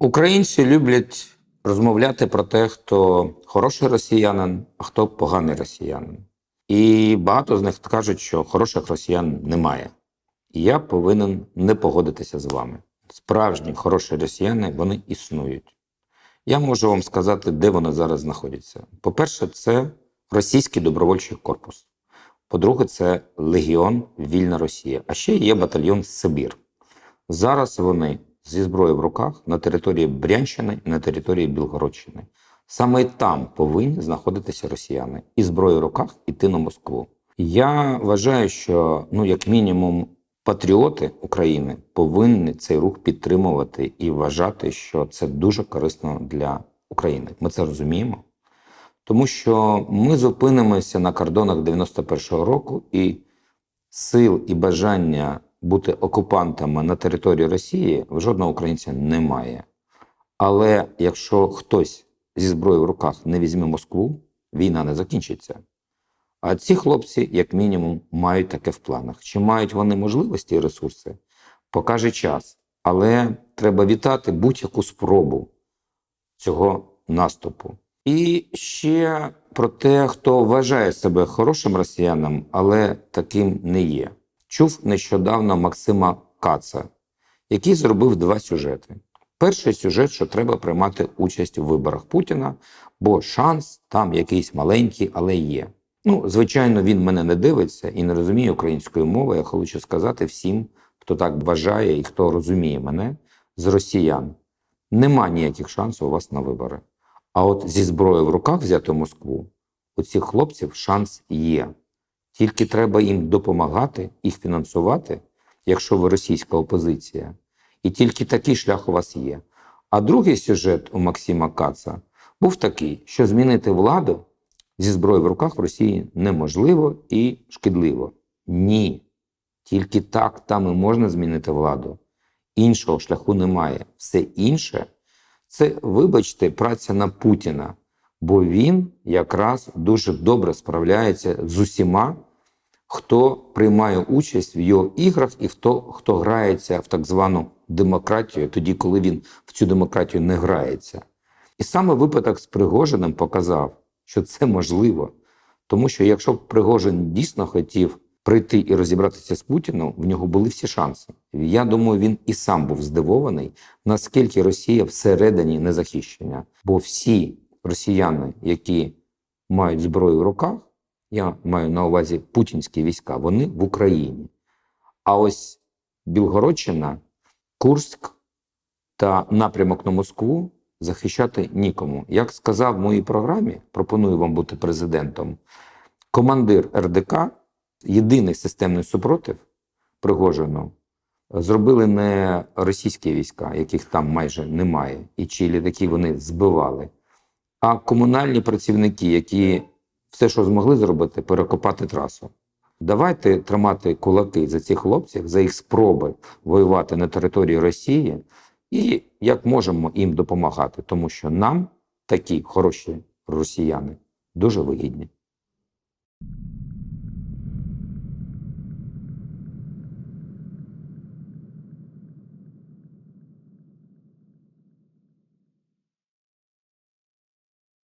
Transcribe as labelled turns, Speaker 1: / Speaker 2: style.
Speaker 1: Українці люблять розмовляти про те, хто хороший росіянин, а хто поганий росіянин. І багато з них кажуть, що хороших росіян немає. І я повинен не погодитися з вами. Справжні хороші росіяни вони існують. Я можу вам сказати, де вони зараз знаходяться. По-перше, це російський добровольчий корпус. По-друге, це Легіон Вільна Росія. А ще є батальйон Сибір. Зараз вони зі зброєю в руках на території Брянщини і на території Білгородщини. Саме там повинні знаходитися росіяни і зброєю в руках іти на Москву. Я вважаю, що ну як мінімум патріоти України повинні цей рух підтримувати і вважати, що це дуже корисно для України. Ми це розуміємо. Тому що ми зупинимося на кордонах 91-го року, і сил і бажання бути окупантами на території Росії в жодного українця немає. Але якщо хтось зі зброєю в руках не візьме Москву, війна не закінчиться. А ці хлопці, як мінімум, мають таке в планах. Чи мають вони можливості і ресурси, покаже час. Але треба вітати будь-яку спробу цього наступу. І ще про те, хто вважає себе хорошим росіяном, але таким не є. Чув нещодавно Максима Каца, який зробив два сюжети. Перший сюжет, що треба приймати участь у виборах Путіна, бо шанс там якийсь маленький, але є. Ну, звичайно, він мене не дивиться і не розуміє української мови. Я хочу сказати всім, хто так вважає і хто розуміє мене з росіян. Нема ніяких шансів у вас на вибори. А от зі зброєю в руках взяти Москву, у цих хлопців шанс є. Тільки треба їм допомагати, їх фінансувати, якщо ви російська опозиція. І тільки такий шлях у вас є. А другий сюжет у Максима Каца був такий, що змінити владу зі зброєю в руках в Росії неможливо і шкідливо. Ні. Тільки так там і можна змінити владу. Іншого шляху немає. Все інше це, вибачте, праця на Путіна, бо він якраз дуже добре справляється з усіма, хто приймає участь в його іграх, і хто, хто грається в так звану демократію, тоді, коли він в цю демократію не грається. І саме випадок з Пригожиним показав, що це можливо. Тому що якщо б Пригожин дійсно хотів прийти і розібратися з Путіном, в нього були всі шанси. Я думаю, він і сам був здивований, наскільки Росія всередині не захищена. Бо всі росіяни, які мають зброю в руках, я маю на увазі путінські війська, вони в Україні. А ось Білгородщина, Курськ та напрямок на Москву захищати нікому. Як сказав в моїй програмі, пропоную вам бути президентом. Командир РДК, єдиний системний супротив Пригожину, зробили не російські війська, яких там майже немає, і чи літаки вони збивали, а комунальні працівники, які все, що змогли зробити, перекопати трасу. Давайте тримати кулаки за цих хлопців, за їх спроби воювати на території Росії, і як можемо їм допомагати, тому що нам такі хороші росіяни дуже вигідні.